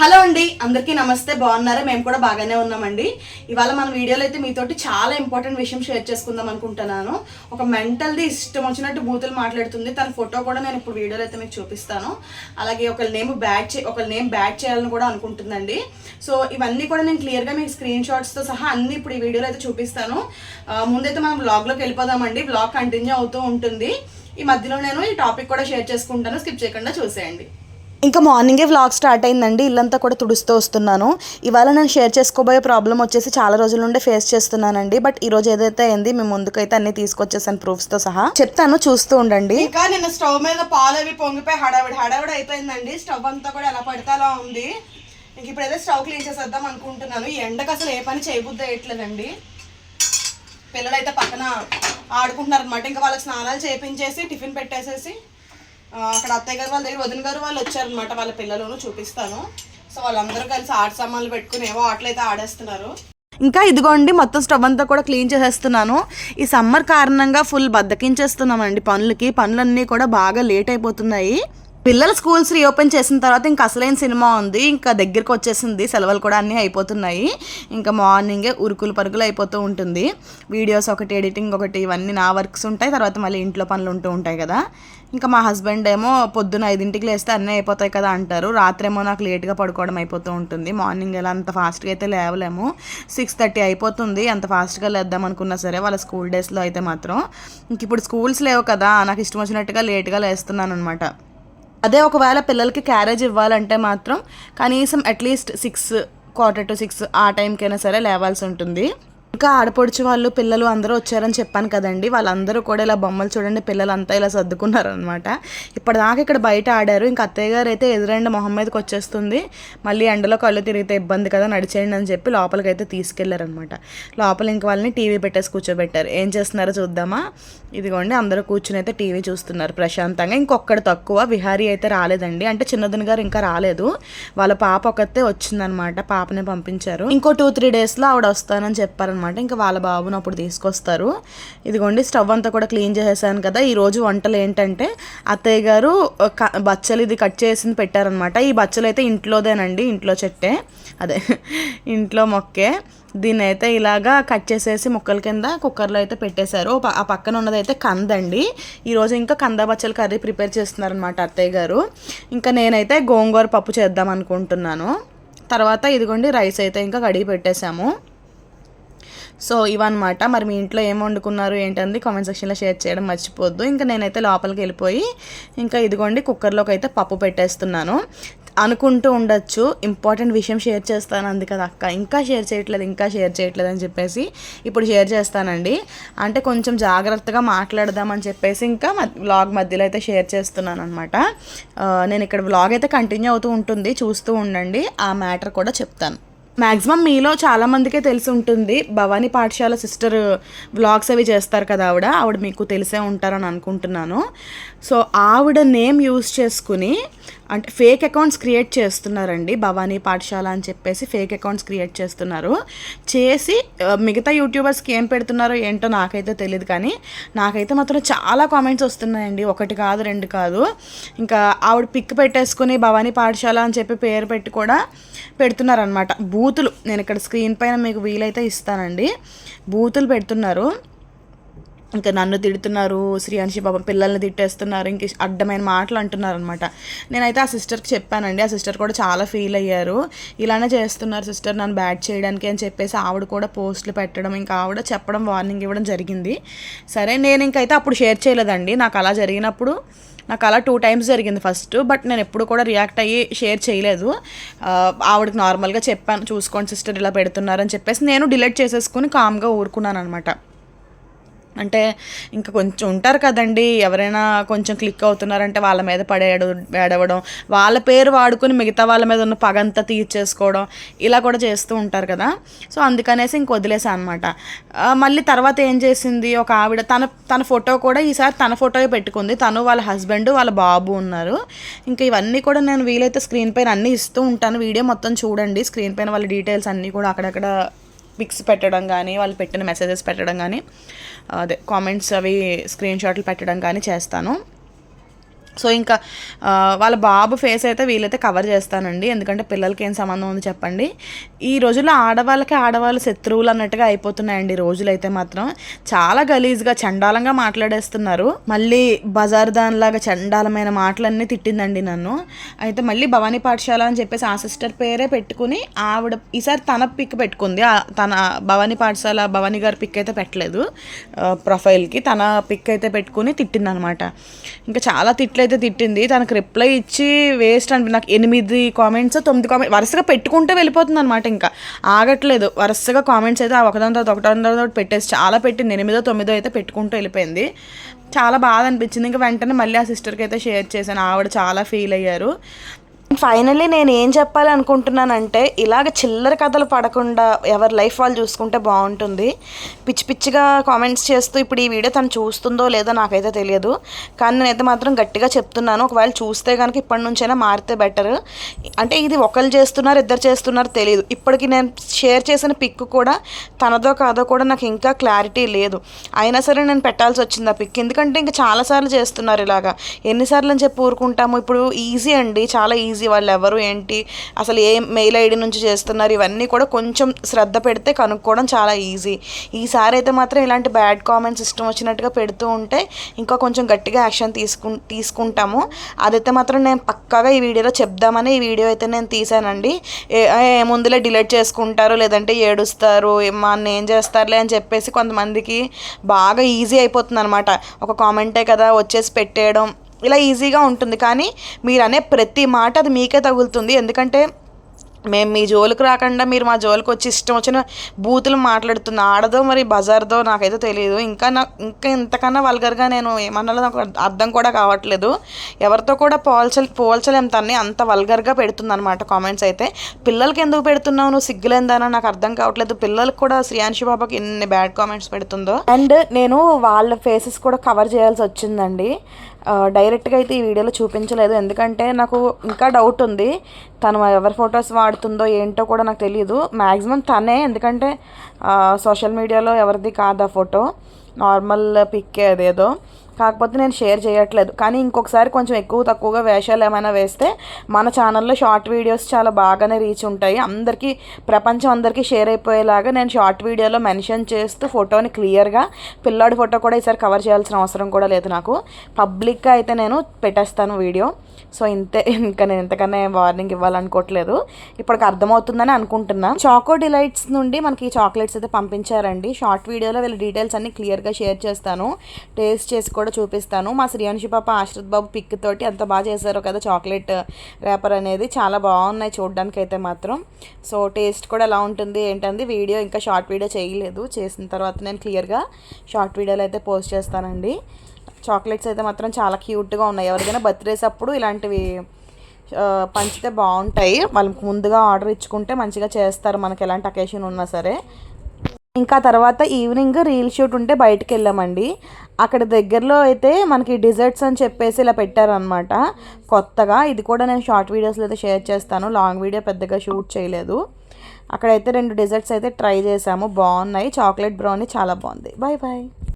Hello అండి అందరికీ నమస్తే బాగున్నారా? మేము కూడా బాగానే ఉన్నామండి. ఇవాళ మన వీడియోలో అయితే మీతోటి చాలా ఇంపార్టెంట్ విషయం షేర్ చేసుకుందాం అనుకుంటున్నాను. ఒక మెంటల్ది ఇష్టం వచ్చినట్టు బూతులు మాట్లాడుతుంది. తన ఫోటో కూడా నేను ఇప్పుడు వీడియోలో అయితే మీకు చూపిస్తాను. అలాగే ఒకరి నేమ్ బ్యాడ్ చే ఒకరి నేమ్ బ్యాడ్ చేయాలని కూడా అనుకుంటుందండి. సో ఇవన్నీ కూడా నేను క్లియర్గా మీకు స్క్రీన్ షాట్స్తో సహా అన్ని ఇప్పుడు ఈ వీడియోలో అయితే చూపిస్తాను. ముందైతే మనం బ్లాగ్లోకి వెళ్ళిపోదామండి. బ్లాగ్ కంటిన్యూ అవుతూ ఉంటుంది. ఈ మధ్యలో నేను ఈ టాపిక్ కూడా షేర్ చేసుకుంటాను. స్కిప్ చేయకుండా చూసేయండి. ఇంకా మార్నింగే వ్లాగ్ స్టార్ట్ అయిందండి. ఇల్లంతా కూడా తుడుస్తూ వస్తున్నాను. ఇవాళ నేను షేర్ చేసుకోబోయే ప్రాబ్లం వచ్చేసి చాలా రోజుల నుండి ఫేస్ చేస్తున్నానండి. బట్ ఈ రోజు ఏదైతే అయింది మేము ముందుకైతే అన్ని తీసుకొచ్చేసాను ప్రూఫ్స్తో సహా. చెప్తాను చూస్తూ ఉండండి. ఇంకా నిన్న స్టవ్ మీద పాలు అవి పొంగిపోయి హడావిడి హడావిడి అయిపోయిందండి. స్టవ్ అంతా కూడా ఎలా పడితే అలా ఉంది. ఇంక ఇప్పుడైతే స్టవ్ క్లీన్ చేసేద్దాం అనుకుంటున్నాను. ఈ ఎండకు అసలు ఏ పని చేయబుద్ధి వేయట్లేదండి పిల్లలు అయితే పక్కన ఆడుకుంటున్నారు అనమాట ఇంకా వాళ్ళకి స్నానాలు చేపించేసి టిఫిన్ పెట్టేసేసి అక్కడ అత్తయ్య గారు వాళ్ళ దగ్గర వదిన గారు వాళ్ళు వచ్చారనమాట వాళ్ళ పిల్లలను చూపిస్తాను. సో వాళ్ళందరూ కలిసి ఆట సామాన్లు పెట్టుకుని ఏవో ఆటలు అయితే ఆడేస్తున్నారు. ఇంకా ఇదిగోండి మొత్తం స్టవ్ అంతా కూడా క్లీన్ చేసేస్తున్నాను. ఈ సమ్మర్ కారణంగా ఫుల్ బద్దకించేస్తున్నామండి పనులకి. పనులన్నీ కూడా బాగా లేట్ అయిపోతున్నాయి. పిల్లల స్కూల్స్ రీఓపెన్ చేసిన తర్వాత ఇంకా అసలైన సినిమా ఉంది ఇంకా దగ్గరికి వచ్చేసింది సెలవులు కూడా అన్నీ అయిపోతున్నాయి. ఇంకా మార్నింగే ఉరుకులు పరుగులు అయిపోతూ ఉంటుంది. వీడియోస్ ఒకటి ఎడిటింగ్ ఒకటి ఇవన్నీ నా వర్క్స్ ఉంటాయి. తర్వాత మళ్ళీ ఇంట్లో పనులు ఉంటూ ఉంటాయి కదా. ఇంకా మా హస్బెండ్ ఏమో పొద్దున ఐదింటికి లేస్తే అన్నీ అయిపోతాయి కదా అంటారు. రాత్రి ఏమో నాకు లేట్గా పడుకోవడం అయిపోతూ ఉంటుంది. మార్నింగ్ ఎలా అంత ఫాస్ట్గా అయితే లేవలేము. సిక్స్ థర్టీ అయిపోతుంది. అంత ఫాస్ట్గా లేద్దాం అనుకున్నా సరే వాళ్ళ స్కూల్ డేస్లో అయితే మాత్రం. ఇంక ఇప్పుడు స్కూల్స్ లేవు కదా నాకు ఇష్టం వచ్చినట్టుగా లేట్గా లేస్తున్నాను అనమాట అదే ఒకవేళ పిల్లలకి క్యారేజ్ ఇవ్వాలంటే మాత్రం కనీసం at least six quarter to six ఆ టైంకైనా సరే లేవాల్సి ఉంటుంది. ఇంకా ఆడపడుచు వాళ్ళు పిల్లలు అందరూ వచ్చారని చెప్పాను కదండి. వాళ్ళందరూ కూడా ఇలా బొమ్మలు చూడండి పిల్లలు అంతా ఇలా సర్దుకున్నారనమాట ఇప్పటిదాకా ఇక్కడ బయట ఆడారు. ఇంకా అత్తయ్య గారు అయితే ఎదురండి మొహం మీదకి వచ్చేస్తుంది. మళ్ళీ ఎండలో కళ్ళు తిరిగితే ఇబ్బంది కదా నడిచేయండి అని చెప్పి లోపలికి అయితే తీసుకెళ్ళారనమాట లోపల ఇంక వాళ్ళని టీవీ పెట్టేసి కూర్చోబెట్టారు. ఏం చేస్తున్నారో చూద్దామా? ఇదిగోండి అందరూ కూర్చుని అయితే టీవీ చూస్తున్నారు ప్రశాంతంగా. ఇంకొక్కడు తక్కువ విహారీ అయితే రాలేదండి. అంటే చిన్నదిన గారు ఇంకా రాలేదు. వాళ్ళ పాప ఒకతే వచ్చిందనమాట పాపని పంపించారు. ఇంకో టూ త్రీ డేస్లో ఆవిడ వస్తానని చెప్పారనమాట ఇంకా వాళ్ళ బాబుని అప్పుడు తీసుకొస్తారు. ఇదిగోండి స్టవ్ అంతా కూడా క్లీన్ చేసేసాను కదా. ఈరోజు వంటలు ఏంటంటే అత్తయ్య గారు బచ్చలు ఇది కట్ చేసి పెట్టారనమాట ఈ బచ్చలు అయితే ఇంట్లోదేనండి ఇంట్లో చెట్టే. అదే ఇంట్లో మొక్కే. దీన్ని అయితే ఇలాగా కట్ చేసేసి ముక్కల కింద కుక్కర్లో అయితే పెట్టేశారు. ఆ పక్కన ఉన్నదైతే కంద అండి ఈరోజు ఇంకా కంద బచ్చల కర్రీ ప్రిపేర్ చేస్తున్నారనమాట అత్తయ్య గారు. ఇంకా నేనైతే గోంగూర పప్పు చేద్దాం అనుకుంటున్నాను. తర్వాత ఇదిగోండి రైస్ అయితే ఇంకా కడిగి పెట్టేశాము. సో ఇవన్నమాట. మరి మీ ఇంట్లో ఏం వండుకున్నారు ఏంటంది కామెంట్ సెక్షన్లో షేర్ చేయడం మర్చిపోద్దు. ఇంకా నేనైతే లోపలికి వెళ్ళిపోయి ఇంకా ఇదిగోండి కుక్కర్లోకి అయితే పప్పు పెట్టేస్తున్నాను. అనుకుంటూ ఉండొచ్చు. ఇంపార్టెంట్ విషయం షేర్ చేస్తాను అంది కదా అక్క. ఇంకా షేర్ చేయట్లేదు ఇంకా షేర్ చేయట్లేదు అని చెప్పేసి ఇప్పుడు షేర్ చేస్తానండి. అంటే కొంచెం జాగ్రత్తగా మాట్లాడదామని చెప్పేసి ఇంకా వ్లాగ్ మధ్యలో అయితే షేర్ చేస్తున్నాను అనమాట నేను ఇక్కడ వ్లాగ్ అయితే కంటిన్యూ అవుతూ ఉంటుంది. చూస్తూ ఉండండి. ఆ మ్యాటర్ కూడా చెప్తాను. మ్యాక్సిమం మీలో చాలామందికే తెలిసి ఉంటుంది. భవానీ పాఠశాల సిస్టర్ వ్లాగ్స్ అవి చేస్తారు కదా ఆవిడ. ఆవిడ మీకు తెలిసే ఉంటారని అనుకుంటున్నాను. సో ఆవిడ నేమ్ యూస్ చేసుకుని అంటే ఫేక్ అకౌంట్స్ క్రియేట్ చేస్తున్నారండి భవానీ పాఠశాల అని చెప్పేసి ఫేక్ అకౌంట్స్ క్రియేట్ చేస్తున్నారు. చేసి మిగతా యూట్యూబర్స్కి ఏం పెడుతున్నారో ఏంటో నాకైతే తెలియదు కానీ నాకైతే మాత్రం చాలా కామెంట్స్ వస్తున్నాయండి. ఒకటి కాదు రెండు కాదు. ఇంకా ఆవిడ పిక్ పెట్టేసుకుని భవానీ పాఠశాల అని చెప్పి పేరు పెట్టి కూడా పెడుతున్నారనమాట బూతులు నేను ఇక్కడ స్క్రీన్ పైన మీకు వీలైతే ఇస్తానండి. బూతులు పెడుతున్నారు. ఇంకా నన్ను తిడుతున్నారు శ్రీయాంశి పాపం పిల్లల్ని తిట్టేస్తున్నారు ఇంక అడ్డమైన మాటలు అంటున్నారు అనమాట నేనైతే ఆ సిస్టర్కి చెప్పానండి ఆ సిస్టర్ కూడా చాలా ఫీల్ అయ్యారు. ఇలానే చేస్తున్నారు సిస్టర్ నన్ను బ్యాడ్ చేయడానికి అని చెప్పేసి ఆవిడ కూడా పోస్టులు పెట్టడం ఇంకా ఆవిడ చెప్పడం వార్నింగ్ ఇవ్వడం జరిగింది. సరే నేను ఇంకైతే అప్పుడు షేర్ చేయలేదండి. నాకు అలా జరిగినప్పుడు నాకు అలా టూ టైమ్స్ జరిగింది ఫస్ట్ బట్ నేను ఎప్పుడు కూడా రియాక్ట్ అయ్యి షేర్ చేయలేదు. ఆవిడకి నార్మల్గా చెప్పాను చూసుకోండి సిస్టర్ ఇలా పెడుతున్నారని చెప్పేసి నేను డిలీట్ చేసేసుకుని కామ్గా ఊరుకున్నాను అనమాట అంటే ఇంకా కొంచెం ఉంటారు కదండి ఎవరైనా కొంచెం క్లిక్ అవుతున్నారంటే వాళ్ళ మీద పడేయడం ఏడవడం వాళ్ళ పేరు వాడుకొని మిగతా వాళ్ళ మీద ఉన్న పగంతా తీర్చేసుకోవడం ఇలా కూడా చేస్తూ ఉంటారు కదా. సో అందుకనేసి ఇంక వదిలేసా అనమాట మళ్ళీ తర్వాత ఏం చేసింది ఒక ఆవిడ తన తన ఫోటో కూడా ఈసారి తన ఫోటో పెట్టుకుంది. తను వాళ్ళ హస్బెండ్ వాళ్ళ బాబు ఉన్నారు. ఇంకా ఇవన్నీ కూడా నేను వీలైతే స్క్రీన్ పైన అన్నీ ఇస్తూ ఉంటాను. వీడియో మొత్తం చూడండి స్క్రీన్ పైన వాళ్ళ డీటెయిల్స్ అన్నీ కూడా అక్కడక్కడ పిక్స్ పెట్టడం కానీ వాళ్ళు పెట్టిన మెసేజెస్ పెట్టడం కానీ అదే కామెంట్స్ అవి స్క్రీన్ షాట్లు పెట్టడం కానీ చేస్తాను. సో ఇంకా వాళ్ళ బాబు ఫేస్ అయితే వీలైతే కవర్ చేస్తానండి. ఎందుకంటే పిల్లలకి ఏం సంబంధం ఉంది చెప్పండి. ఈ రోజుల్లో ఆడవాళ్ళకి ఆడవాళ్ళు శత్రువులు అన్నట్టుగా అయిపోతున్నాయండి. ఈ రోజులు అయితే మాత్రం చాలా గలీజ్గా చండాలంగా మాట్లాడేస్తున్నారు. మళ్ళీ బజార్ దానిలాగా చండాలమైన మాటలన్నీ తిట్టిందండి నన్ను. అయితే మళ్ళీ భవానీ పాఠశాల అని చెప్పేసి ఆ సిస్టర్ పేరే పెట్టుకుని ఆవిడ ఈసారి తన పిక్ పెట్టుకుంది. తన భవానీ పాఠశాల భవానీ గారి పిక్ అయితే పెట్టలేదు. ప్రొఫైల్కి తన పిక్ అయితే పెట్టుకుని తిట్టిందనమాట. ఇంకా చాలా తిట్లు అయితే తిట్టింది. తనకు రిప్లై ఇచ్చి వేస్ట్ అని నాకు ఎనిమిది కామెంట్స్ తొమ్మిది కామెంట్స్ వరుసగా పెట్టుకుంటే వెళ్ళిపోతుంది అనమాట ఇంకా. ఆగట్లేదు. వరుసగా కామెంట్స్ అయితే ఒకదాని తర్వాత ఒకటో తర్వాత ఒకటి పెట్టేసి చాలా పెట్టింది. ఎనిమిదో తొమ్మిదో అయితే పెట్టుకుంటూ వెళ్ళిపోయింది. చాలా బాధ అనిపించింది. ఇంకా వెంటనే మళ్ళీ ఆ సిస్టర్కి అయితే షేర్ చేశాను. ఆవిడ చాలా ఫీల్ అయ్యారు. ఫైనల్లీ నేను ఏం చెప్పాలి అనుకుంటున్నానంటే ఇలాగ చిల్లర కథలు పడకుండా ఎవరి లైఫ్ వాళ్ళు చూసుకుంటే బాగుంటుంది. పిచ్చి పిచ్చిగా కామెంట్స్ చేస్తూ ఇప్పుడు ఈ వీడియో తను చూస్తుందో లేదో నాకైతే తెలియదు. కానీ నేనైతే మాత్రం గట్టిగా చెప్తున్నాను ఒకవేళ చూస్తే కనుక ఇప్పటి నుంచైనా మారితే బెటర్ అంటే ఇది ఒకళ్ళు చేస్తున్నారు ఇద్దరు చేస్తున్నారు తెలియదు ఇప్పటికి నేను షేర్ చేసిన పిక్ కూడా తనదో కాదో కూడా నాకు ఇంకా క్లారిటీ లేదు. అయినా సరే నేను పెట్టాల్సి వచ్చింది ఆ పిక్. ఎందుకంటే ఇంకా చాలాసార్లు చేస్తున్నారు ఇలాగా. ఎన్నిసార్లు అని చెప్పి ఊరుకుంటాము. ఇప్పుడు ఈజీ అండి చాలా ఈజీ వాళ్ళు ఎవరు ఏంటి? అసలు ఏ మెయిల్ ఐడి నుంచి చేస్తున్నారు? ఇవన్నీ కూడా కొంచెం శ్రద్ధ పెడితే కనుక్కోవడం చాలా ఈజీ. ఈసారి అయితే మాత్రం ఇలాంటి బ్యాడ్ కామెంట్స్ ఇష్టం వచ్చినట్టుగా పెడుతూ ఉంటే ఇంకా కొంచెం గట్టిగా యాక్షన్ తీసుకు తీసుకుంటాము. అదైతే మాత్రం నేను పక్కాగా ఈ వీడియోలో చెప్దామని ఈ వీడియో అయితే నేను తీసానండి ఏ ఏ ముందులే డిలీట్ చేసుకుంటారు లేదంటే ఏడుస్తారు మా ఏం చేస్తారులే అని చెప్పేసి కొంతమందికి బాగా ఈజీ అయిపోతుంది అనమాట ఒక కామెంటే కదా వచ్చేసి పెట్టేయడం. ఇలా ఈజీగా ఉంటుంది. కానీ మీరు అనే ప్రతి మాట అది మీకే తగులుతుంది. ఎందుకంటే మేము మీ జోలికి రాకుండా మీరు మా జోలికి వచ్చి ఇష్టం వచ్చిన బూతులు మాట్లాడుతున్న ఆడదో మరి బజార్దో నాకైతే తెలియదు ఇంకా నాకు ఇంకా ఇంతకన్నా వల్గర్గా నేను ఏమన్నా నాకు అర్థం కూడా కావట్లేదు. ఎవరితో కూడా పోల్చ పోల్చలేం తన్ని. అంత వల్గర్గా పెడుతుంది అనమాట కామెంట్స్ అయితే. పిల్లలకి ఎందుకు పెడుతున్నావు? నువ్వు సిగ్గులేందని నాకు అర్థం కావట్లేదు. పిల్లలకు కూడా శ్రీయాంశి బాబాకి ఎన్ని బ్యాడ్ కామెంట్స్ పెడుతుందో. అండ్ నేను వాళ్ళ ఫేసెస్ కూడా కవర్ చేయాల్సి వచ్చిందండి. డైరెక్ట్గా అయితే ఈ వీడియోలో చూపించలేదు. ఎందుకంటే నాకు ఇంకా డౌట్ ఉంది. తను ఎవరి ఫొటోస్ వాడుతుందో ఏంటో కూడా నాకు తెలియదు మ్యాక్సిమం తనే. ఎందుకంటే సోషల్ మీడియాలో ఎవరిది కాదు ఆ ఫోటో. నార్మల్ పిక్ అదేదో కాకపోతే నేను షేర్ చేయట్లేదు. కానీ ఇంకొకసారి కొంచెం ఎక్కువ తక్కువగా వేషాలు ఏమైనా వేస్తే మన ఛానల్లో షార్ట్ వీడియోస్ చాలా బాగానే రీచ్ ఉంటాయి. అందరికీ ప్రపంచం అందరికీ షేర్ అయిపోయేలాగా నేను షార్ట్ వీడియోలో మెన్షన్ చేస్తూ ఫోటోని క్లియర్గా పిల్లాడి ఫోటో కూడా ఈసారి కవర్ చేయాల్సిన అవసరం కూడా లేదు నాకు. పబ్లిక్గా అయితే నేను పెట్టేస్తాను వీడియో. సో ఇంతే ఇంకా నేను ఇంతకన్నా వార్నింగ్ ఇవ్వాలనుకోవట్లేదు. ఇప్పటికి అర్థమవుతుందని అనుకుంటున్నా. చాకో డిలైట్స్ నుండి మనకి ఈ చాక్లెట్స్ అయితే పంపించారండి. షార్ట్ వీడియోలో వీళ్ళ డీటెయిల్స్ అన్ని క్లియర్గా షేర్ చేస్తాను. టేస్ట్ చేసి కూడా చూపిస్తాను. మా శ్రీయాన్షి పాప ఆశ్రిత్ బాబు పిక్ తోటి ఎంత బాగా చేశారో కదా చాక్లెట్ వేపర్ అనేది. చాలా బాగున్నాయి చూడడానికి అయితే మాత్రం. సో టేస్ట్ కూడా ఎలా ఉంటుంది ఏంటంది? వీడియో ఇంకా షార్ట్ వీడియో చేయలేదు. చేసిన తర్వాత నేను క్లియర్గా షార్ట్ వీడియోలు అయితే పోస్ట్ చేస్తానండి. చాక్లెట్స్ అయితే మాత్రం చాలా క్యూట్గా ఉన్నాయి. ఎవరికైనా బర్త్డేస్ అప్పుడు ఇలాంటివి పంచితే బాగుంటాయి. వాళ్ళకి ముందుగా ఆర్డర్ ఇచ్చుకుంటే మంచిగా చేస్తారు. మనకి ఎలాంటి అకేషన్ ఉన్నా సరే. ఇంకా తర్వాత ఈవినింగ్ రీల్ షూట్ ఉంటే బయటకు వెళ్ళామండి. అక్కడ దగ్గరలో అయితే మనకి డిజర్ట్స్ అని చెప్పేసి ఇలా పెట్టారనమాట కొత్తగా ఇది కూడా నేను షార్ట్ వీడియోస్లో అయితే షేర్ చేస్తాను. లాంగ్ వీడియో పెద్దగా షూట్ చేయలేదు. అక్కడైతే రెండు డిజర్ట్స్ అయితే ట్రై చేసాము. బాగున్నాయి. చాక్లెట్ బ్రౌనీ చాలా బాగుంది. Bye bye.